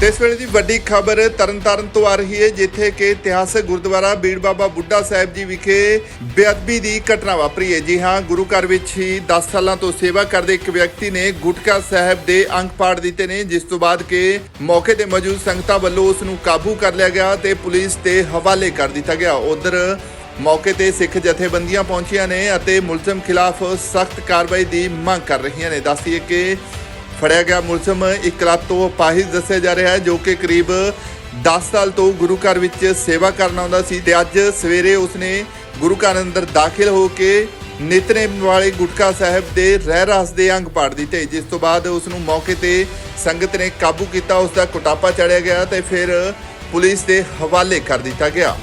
ਤੇ ਇਸ ਵੇਲੇ ਦੀ ਵੱਡੀ ਖਬਰ ਤਰਨਤਾਰਨ ਤੋਂ ਆ ਰਹੀ ਹੈ, ਜਿੱਥੇ ਕਿ ਇਤਿਹਾਸਕ ਗੁਰਦੁਆਰਾ ਬੀੜ ਬਾਬਾ ਬੁੱਢਾ ਸਾਹਿਬ ਜੀ ਵਿਖੇ ਬੇਅਦਬੀ ਦੀ ਘਟਨਾ ਵਾਪਰੀ ਹੈ। ਜੀ ਹਾਂ, ਗੁਰੂ ਘਰ ਵਿੱਚ ਹੀ 10 ਸਾਲਾਂ ਤੋਂ ਸੇਵਾ ਕਰਦੇ ਇੱਕ ਵਿਅਕਤੀ ਨੇ ਗੁਟਕਾ ਸਾਹਿਬ ਦੇ ਅੰਗ ਪਾੜ ਦਿੱਤੇ ਨੇ, ਜਿਸ ਤੋਂ ਬਾਅਦ ਕਿ ਮੌਕੇ ਤੇ ਮੌਜੂਦ ਸੰਗਤਾਂ ਵੱਲੋਂ ਉਸ ਨੂੰ ਕਾਬੂ ਕਰ ਲਿਆ ਗਿਆ ਤੇ ਪੁਲਿਸ ਦੇ ਹਵਾਲੇ ਕਰ ਦਿੱਤਾ ਗਿਆ। ਉਧਰ ਮੌਕੇ ਤੇ ਸਿੱਖ ਜਥੇਬੰਦੀਆਂ ਪਹੁੰਚੀਆਂ ਨੇ ਅਤੇ ਮੁਲਜ਼ਮ ਖਿਲਾਫ ਸਖਤ ਕਾਰਵਾਈ ਦੀ ਮੰਗ ਕਰ ਰਹੀਆਂ ਨੇ। ਦੱਸਦੀਏ ਕਿ ਫੜਿਆ ਗਿਆ ਮੁਲਜ਼ਮ ਇੱਕ ਤੋਂ ਅਪਾਹਿਜ ਦੱਸਿਆ ਜਾ ਰਿਹਾ ਹੈ, ਜੋ ਕਿ ਕਰੀਬ 10 ਸਾਲ ਤੋਂ ਗੁਰੂ ਘਰ ਵਿੱਚ ਸੇਵਾ ਕਰਨ ਆਉਂਦਾ ਸੀ ਤੇ ਅੱਜ ਸਵੇਰੇ ਉਸਨੇ ਗੁਰੂ ਘਰ ਅੰਦਰ ਦਾਖਲ ਹੋ ਕੇ ਨਿਤਨੇਮ ਵਾਲੇ ਗੁਟਕਾ ਸਾਹਿਬ ਦੇ ਰਹਿ ਰਸ ਦੇ ਅੰਗ ਪਾੜ ਦਿੱਤੇ। ਜਿਸ ਤੋਂ ਬਾਅਦ ਉਸ ਨੂੰ ਮੌਕੇ ਤੇ ਸੰਗਤ ਨੇ ਕਾਬੂ ਕੀਤਾ ਉਸ ਦਾ ਕੁਟਾਪਾ ਚੜਿਆ ਗਿਆ ਤੇ ਫਿਰ ਪੁਲਿਸ ਦੇ ਹਵਾਲੇ ਕਰ ਦਿੱਤਾ ਗਿਆ।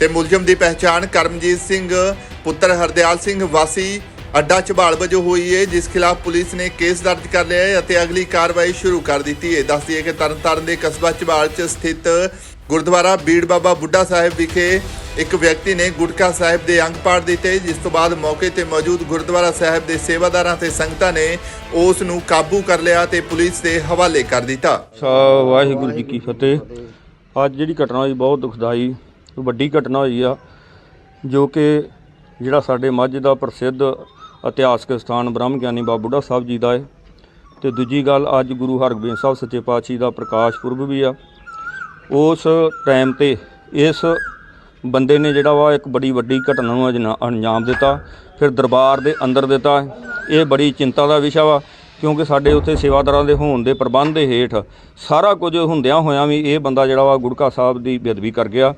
ਤੇ ਮੁਲਜ਼ਮ ਦੀ ਪਹਿਚਾਣ ਕਰਮਜੀਤ ਸਿੰਘ, ਪੁੱਤਰ ਹਰਦਿਆਲ ਸਿੰਘ ਵਾਸੀ, ਅੱਡਾ ਝਬਾਲ ਵਜੋਂ ਹੋਈ ਹੈ ਜਿਸ ਖਿਲਾਫ ਪੁਲਿਸ ਨੇ ਕੇਸ ਦਰਜ ਕਰ ਲਿਆ ਹੈ ਅਤੇ ਅਗਲੀ ਕਾਰਵਾਈ ਸ਼ੁਰੂ ਕਰ ਦਿੱਤੀ ਹੈ ਦੱਸਦੀ ਹੈ ਕਿ ਤਰਨਤਾਰਨ ਦੇ ਕਸਬਾ ਝਬਾਲ 'ਚ ਸਥਿਤ ਗੁਰਦੁਆਰਾ ਬੀੜ ਬਾਬਾ ਬੁੱਢਾ ਸਾਹਿਬ ਵਿਖੇ ਇੱਕ ਵਿਅਕਤੀ ਨੇ ਗੁਟਕਾ ਸਾਹਿਬ ਦੇ ਅੰਗ ਪਾੜ ਦਿੱਤੇ। ਜਿਸ ਤੋਂ ਬਾਅਦ ਮੌਕੇ ਤੇ ਮੌਜੂਦ ਗੁਰਦੁਆਰਾ ਸਾਹਿਬ ਦੇ ਸੇਵਾਦਾਰਾਂ ਤੇ ਸੰਗਤਾਂ ਨੇ ਉਸ ਨੂੰ ਕਾਬੂ ਕਰ ਲਿਆ ਤੇ ਪੁਲਿਸ ਦੇ ਹਵਾਲੇ ਕਰ ਦਿੱਤਾ। ਸਾ ਵਾਹਿਗੁਰੂ ਜੀ ਕੀ ਫਤਿਹ। ਅੱਜ ਜਿਹੜੀ ਘਟਨਾ ਹੋਈ ਬਹੁਤ ਦੁਖਦਾਈ। ਵੱਡੀ ਘਟਨਾ ਹੋਈ ਆ, ਜੋ ਕਿ ਜਿਹੜਾ ਸਾਡੇ ਮੱਝ ਦਾ ਪ੍ਰਸਿੱਧ ਇਤਿਹਾਸਕ ਸਥਾਨ ਬ੍ਰਹਮ ਗਿਆਨੀ ਬਾਬਾ ਬੁੱਢਾ ਸਾਹਿਬ ਜੀ ਦਾ ਹੈ ਤੇ ਦੂਜੀ ਗੱਲ, ਅੱਜ ਗੁਰੂ ਹਰਗੋਬਿੰਦ ਸਾਹਿਬ ਸੱਚੇ ਪਾਤਸ਼ਾਹ ਦਾ ਪ੍ਰਕਾਸ਼ ਪੁਰਬ ਵੀ ਆ। ਉਸ ਟਾਈਮ ਤੇ ਇਸ ਬੰਦੇ ਨੇ ਜਿਹੜਾ ਵਾ ਇੱਕ ਬੜੀ ਵੱਡੀ ਘਟਨਾ ਨੂੰ ਅਜਨਾ- ਅੰਜਾਮ ਦਿੱਤਾ, ਫਿਰ ਦਰਬਾਰ ਦੇ ਅੰਦਰ ਦਿੱਤਾ। ਇਹ ਬੜੀ ਚਿੰਤਾ ਦਾ ਵਿਸ਼ਾ ਵਾ, ਕਿਉਂਕਿ ਸਾਡੇ ਉੱਥੇ ਸੇਵਾਦਾਰਾਂ ਦੇ ਹੋਣ ਦੇ ਪ੍ਰਬੰਧ ਦੇ ਹੇਠ ਸਾਰਾ ਕੁਝ ਹੁੰਦਿਆਂ ਹੋਇਆਂ ਵੀ ਇਹ ਬੰਦਾ ਜਿਹੜਾ ਵਾ ਗੁਰਕਾ ਸਾਹਿਬ ਦੀ ਬੇਅਦਬੀ ਕਰ ਗਿਆ।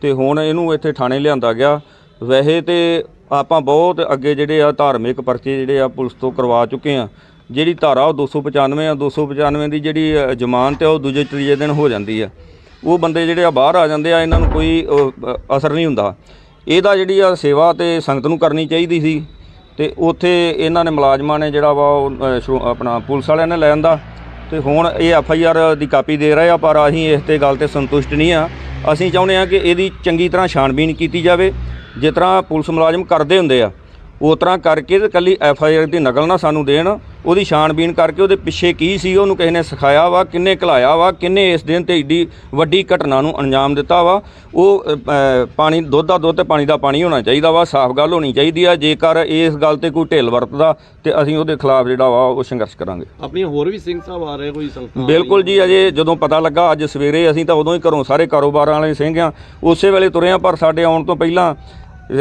ਤੇ ਹੁਣ ਇਹਨੂੰ ਇੱਥੇ ਥਾਣੇ ਲਿਆਂਦਾ ਗਿਆ। ਵੈਸੇ ਤੇ ਆਪਾਂ ਬਹੁਤ ਅੱਗੇ ਜਿਹੜੇ ਆ ਧਾਰਮਿਕ ਪਰਚੇ ਜਿਹੜੇ ਆ ਪੁਲਿਸ ਤੋਂ ਕਰਵਾ ਚੁੱਕੇ ਆ। ਜਿਹੜੀ ਧਾਰਾ ਉਹ 295 ਆ 295 ਦੀ ਜਿਹੜੀ ਜ਼ਮਾਨਤ ਹੈ ਉਹ ਦੂਜੇ ਤੀਜੇ ਦਿਨ ਹੋ ਜਾਂਦੀ ਆ। ਉਹ ਬੰਦੇ ਜਿਹੜੇ ਆ ਬਾਹਰ ਆ ਜਾਂਦੇ ਆ ਇਹਨਾਂ ਨੂੰ ਕੋਈ ਅਸਰ ਨਹੀਂ ਹੁੰਦਾ। ਇਹਦਾ ਜਿਹੜੀ ਆ ਸੇਵਾ ਤੇ ਸੰਗਤ ਨੂੰ ਕਰਨੀ ਚਾਹੀਦੀ ਸੀ। ਤੇ ਉੱਥੇ ਇਹਨਾਂ ਨੇ ਮੁਲਾਜ਼ਮਾਂ ਨੇ ਜਿਹੜਾ ਵਾ ਉਹ, ਅ, ਆਪਣਾ ਪੁਲਿਸ ਵਾਲਿਆਂ ਨੇ ਲੈ ਆਂਦਾ। ਤੇ ਹੁਣ ਇਹ ਐਫ ਆਈ ਆਰ ਦੀ ਕਾਪੀ ਦੇ ਰਹੇ ਆ, ਪਰ ਅਸੀਂ ਇਸ ਤੇ ਗੱਲ ਤੇ ਸੰਤੁਸ਼ਟ ਨਹੀਂ ਆ। ਅਸੀਂ ਚਾਹੁੰਦੇ ਆ ਕਿ ਇਹਦੀ ਚੰਗੀ ਤਰ੍ਹਾਂ ਛਾਣਬੀਣ ਕੀਤੀ ਜਾਵੇ। ਜਿਸ ਤਰ੍ਹਾਂ ਪੁਲਿਸ ਮੁਲਾਜ਼ਮ ਕਰਦੇ ਹੁੰਦੇ ਆ ਉਸ ਤਰ੍ਹਾਂ ਕਰਕੇ ਤੇ ਕੱਲੀ ਐਫ ਆਈ ਆਰ ਦੀ ਨਕਲ ਨਾ ਸਾਨੂੰ ਦੇਣ ਉਹਦੀ ਛਾਣਬੀਣ ਕਰਕੇ ਉਹਦੇ ਪਿੱਛੇ ਕੀ ਸੀ ਉਹਨੂੰ ਕਿਸੇ ਨੇ ਸਿਖਾਇਆ ਵਾ ਕਿੰਨੇ ਘਲਾਇਆ ਵਾ ਕਿੰਨੇ ਇਸ ਦਿਨ ਤੇ ਏਡੀ ਵੱਡੀ ਘਟਨਾ ਨੂੰ ਅੰਜਾਮ ਦਿੱਤਾ ਵਾ। ਉਹ ਪਾਣੀ ਦੁੱਧ ਦਾ ਦੁੱਧ ਤੇ ਪਾਣੀ ਦਾ ਪਾਣੀ ਹੋਣਾ ਚਾਹੀਦਾ ਵਾ ਸਾਫ਼ ਗੱਲ ਹੋਣੀ ਚਾਹੀਦੀ ਆ ਜੇਕਰ ਇਸ ਗੱਲ ਤੇ ਕੋਈ ਢਿੱਲ ਵਰਤਦਾ ਤੇ ਅਸੀਂ ਉਹਦੇ ਖਿਲਾਫ ਜਿਹੜਾ ਵਾ ਉਹ ਸੰਘਰਸ਼ ਕਰਾਂਗੇ। ਆਪਣੀਆਂ ਹੋਰ ਵੀ ਸਿੰਘ ਸਾਹਿਬ ਆ ਰਹੇ ਕੋਈ ਸੰਗਤਾਂ ਬਿਲਕੁਲ ਜੀ ਅਜੇ ਜਦੋਂ ਪਤਾ ਲੱਗਾ ਅੱਜ ਸਵੇਰੇ ਅਸੀਂ ਤਾਂ ਉਦੋਂ ਹੀ ਘਰੋਂ ਸਾਰੇ ਕਾਰੋਬਾਰਾਂ ਵਾਲੇ ਸਿੰਘ ਆ। ਉਸੇ ਵੇਲੇ ਤੁਰੇ ਆ ਪਰ ਸਾਡੇ ਆਉਣ ਤੋਂ ਪਹਿਲਾਂ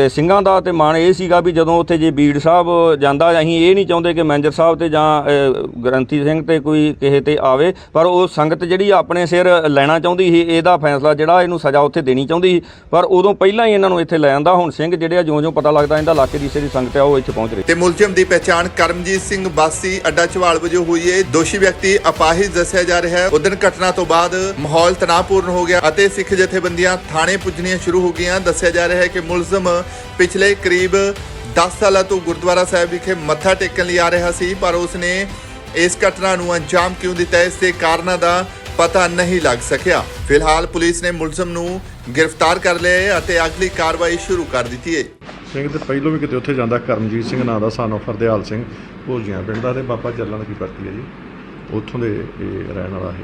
ਸਿੰਘਾਂ ਦਾ ਤੇ ਮਾਣ ਇਹ ਸੀਗਾ ਵੀ ਜਦੋਂ ਉੱਥੇ ਜੇ ਬੀੜ ਸਾਹਿਬ ਜਾਂਦਾ, ਅਸੀਂ ਇਹ ਨਹੀਂ ਚਾਹੁੰਦੇ ਕਿ ਮੈਨੇਜਰ ਸਾਹਿਬ ਤੇ ਜਾਂ ਗ੍ਰੰਥੀ ਸਿੰਘ ਤੇ ਕੋਈ ਕਿਸੇ ਤੇ ਆਵੇ, ਪਰ ਉਹ ਸੰਗਤ ਜਿਹੜੀ ਆਪਣੇ ਸਿਰ ਲੈਣਾ ਚਾਹੁੰਦੀ ਸੀ, ਇਹਦਾ ਫੈਸਲਾ ਜਿਹੜਾ ਇਹਨੂੰ ਸਜ਼ਾ ਉੱਥੇ ਦੇਣੀ ਚਾਹੁੰਦੀ ਸੀ। ਪਰ ਉਦੋਂ ਪਹਿਲਾਂ ਹੀ ਇਹਨਾਂ ਨੂੰ ਇੱਥੇ ਲੈ ਆਂਦਾ, ਹੁਣ ਸਿੰਘ ਜਿਹੜੇ ਆ, ਜਿਉਂ-ਜਿਉਂ ਪਤਾ ਲੱਗਦਾ ਇਹਦਾ ਇਲਾਕੇ ਦੀ ਜਿਹੜੀ ਸੰਗਤ ਆ, ਉਹ ਇੱਥੇ ਪਹੁੰਚ ਰਹੀ ਤੇ ਮੁਲਜ਼ਮ ਦੀ ਪਛਾਣ ਕਰਮਜੀਤ ਸਿੰਘ ਬਾਸੀ ਅੱਡਾ ਚਵਾਲ ਵਜੋਂ ਹੋਈ ਹੈ ਦੋਸ਼ੀ ਵਿਅਕਤੀ ਅਪਾਹਿਜ ਦੱਸਿਆ ਜਾ ਰਿਹਾ ਹੈ। ਉਦੋਂ ਘਟਨਾ ਤੋਂ ਬਾਅਦ ਮਾਹੌਲ ਤਣਾਅਪੂਰਨ ਹੋ ਗਿਆ ਅਤੇ ਸਿੱਖ ਜਥੇਬੰਦੀਆਂ ਥਾਣੇ ਪੁੱਜਣੀਆਂ ਸ਼ੁਰੂ ਹੋ ਗਈਆਂ। ਦੱਸਿਆ ਜਾ ਰਿਹਾ ਹੈ ਕਿ ਮੁਲਜ਼ਮ ਪਿਛਲੇ ਕਰੀਬ 10 ਸਾਲਾਂ ਤੋਂ ਗੁਰਦੁਆਰਾ ਸਾਹਿਬ ਵਿਖੇ ਮੱਥਾ ਟੇਕਣ ਲਈ ਆ ਰਿਹਾ ਸੀ, ਪਰ ਉਸਨੇ ਇਸ ਘਟਨਾ ਨੂੰ ਅੰਜਾਮ ਕਿਉਂ ਦਿੱਤਾ, ਇਸ ਦੇ ਕਾਰਨਾਂ ਦਾ ਪਤਾ ਨਹੀਂ ਲੱਗ ਸਕਿਆ। ਫਿਲਹਾਲ ਪੁਲਿਸ ਨੇ ਮੁਲਜ਼ਮ ਨੂੰ ਗ੍ਰਿਫਤਾਰ ਕਰ ਲਿਆ ਹੈ ਅਤੇ ਅਗਲੀ ਕਾਰਵਾਈ ਸ਼ੁਰੂ ਕਰ ਦਿੱਤੀ ਹੈ। ਸਿੰਘ ਤੇ ਪਹਿਲੋਂ ਵੀ ਕਿਤੇ ਉੱਥੇ ਜਾਂਦਾ, ਕਰਮਜੀਤ ਸਿੰਘ ਨਾਂ ਦਾ ਸਾਨੂੰ ਫਰਦਿਆਲ ਸਿੰਘ, ਭੋਜੀਆਂ ਪਿੰਡ ਦਾ ਤੇ ਬਾਬਾ ਚੱਲਣ ਦੀ ਪਰਤੀ ਹੈ ਜੀ। ਉੱਥੋਂ ਦੇ ਇਹ ਰਹਿਣ ਵਾਲਾ ਹੈ।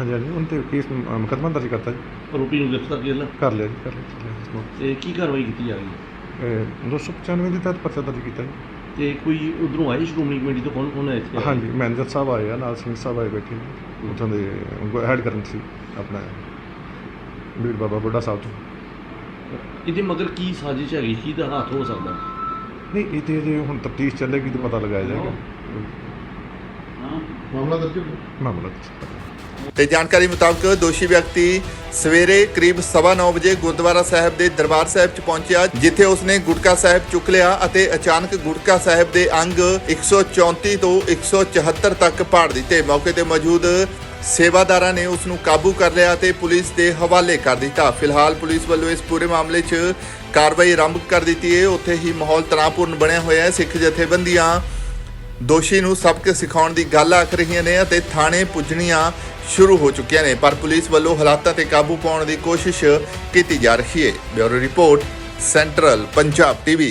ਹਾਂਜੀ ਹਾਂਜੀ ਉਹਨਾਂ ਤੇ ਕੇਸ ਮੁਕੱਦਮਾ ਦਰਜ ਕਰਤਾ ਜੀ। ਆਰੋਪੀ ਨੂੰ ਗ੍ਰਿਫਤਾਰ ਕਰ ਲਿਆ ਕਰ ਲਿਆ ਜੀ ਕਰ ਲਿਆ ਕਰ ਲਿਆ ਇਸ ਨੂੰ। ਤੇ ਕੀ ਕਾਰਵਾਈ ਕੀਤੀ ਜਾ ਰਹੀ ਹੈ? ਇਹ 295 ਦੇ ਤਹਿਤ ਪਰਚਾ ਦਰਜ ਕੀਤਾ ਜੀ। ਤੇ ਕੋਈ ਉਧਰੋਂ ਆਏ ਸ਼੍ਰੋਮਣੀ ਕਮੇਟੀ ਤੋਂ? ਕੌਣ ਕੌਣ ਆਇਆ ਇੱਥੇ ਹਾਂਜੀ ਮੈਨੇਜਰ ਸਾਹਿਬ ਆਏ ਆ ਨਾਲ ਸਿੰਘ ਸਾਹਿਬ ਆਏ ਬੈਠੇ ਨੇ। ਉੱਥੋਂ ਦੇ ਹੈਡ ਕਰਨ ਸੀ ਆਪਣਾ ਬੀੜ ਬਾਬਾ ਬੁੱਢਾ ਸਾਹਿਬ ਤੋਂ। ਇਹਦੇ ਮਗਰ ਕੀ ਸਾਜ਼ਿਸ਼ ਹੈਗੀ? ਕੀ ਦਾ ਹੱਥ ਹੋ ਸਕਦਾ? ਨਹੀਂ ਇਹ ਤੇ ਜੇ ਹੁਣ ਤਫਤੀਸ਼ ਚੱਲੇਗੀ ਤਾਂ ਪਤਾ ਲਗਾਇਆ ਜਾਏਗਾ। ਮਾਮਲਾ ਦਰਜ ਮਾਮਲਾ ਦਰਜ। ਤੇ ਜਾਣਕਾਰੀ ਮੁਤਾਬਕ ਦੋਸ਼ੀ ਵਿਅਕਤੀ ਸਵੇਰੇ ਕਰੀਬ 9:30 ਵਜੇ ਗੁਰਦੁਆਰਾ ਸਾਹਿਬ ਦੇ ਦਰਬਾਰ ਸਾਹਿਬ 'ਚ ਪਹੁੰਚਿਆ, ਜਿੱਥੇ ਉਸਨੇ ਗੁਟਕਾ ਸਾਹਿਬ ਚੁੱਕ ਲਿਆ ਅਤੇ ਅਚਾਨਕ ਗੁਟਕਾ ਸਾਹਿਬ ਦੇ ਅੰਗ 134 ਤੋਂ 174 ਤੱਕ ਪਾੜ ਦਿੱਤੇ। ਮੌਕੇ ਤੇ ਮੌਜੂਦ ਸੇਵਾਦਾਰਾਂ ਨੇ ਉਸ ਨੂੰ ਕਾਬੂ ਕਰ ਲਿਆ ਤੇ ਪੁਲਿਸ ਦੇ ਹਵਾਲੇ ਕਰ ਦਿੱਤਾ। ਫਿਲਹਾਲ ਪੁਲਿਸ ਵੱਲੋਂ ਇਸ ਪੂਰੇ ਮਾਮਲੇ 'ਚ ਕਾਰਵਾਈ ਆਰੰਭ ਕਰ ਦਿੱਤੀ ਹੈ ਉੱਥੇ ਹੀ ਮਾਹੌਲ ਤਣਾਅਪੂਰਨ ਬਣਿਆ ਹੋਇਆ ਹੈ। ਸਿੱਖ ਜਥੇਬੰਦੀਆਂ ਦੋਸ਼ੀ ਨੂੰ ਸਬਕ ਸਿਖਾਉਣ ਦੀ ਗੱਲ ਆਖ ਰਹੀਆਂ ਨੇ ਅਤੇ ਥਾਣੇ ਪੁੱਜਣੀਆਂ ਸ਼ੁਰੂ ਹੋ ਚੁੱਕੀਆਂ ਨੇ, ਪਰ ਪੁਲਿਸ ਵੱਲੋਂ ਹਾਲਾਤਾਂ ਤੇ ਕਾਬੂ ਪਾਉਣ ਦੀ ਕੋਸ਼ਿਸ਼ ਕੀਤੀ ਜਾ ਰਹੀ ਹੈ। Bureau report, central Punjab TV.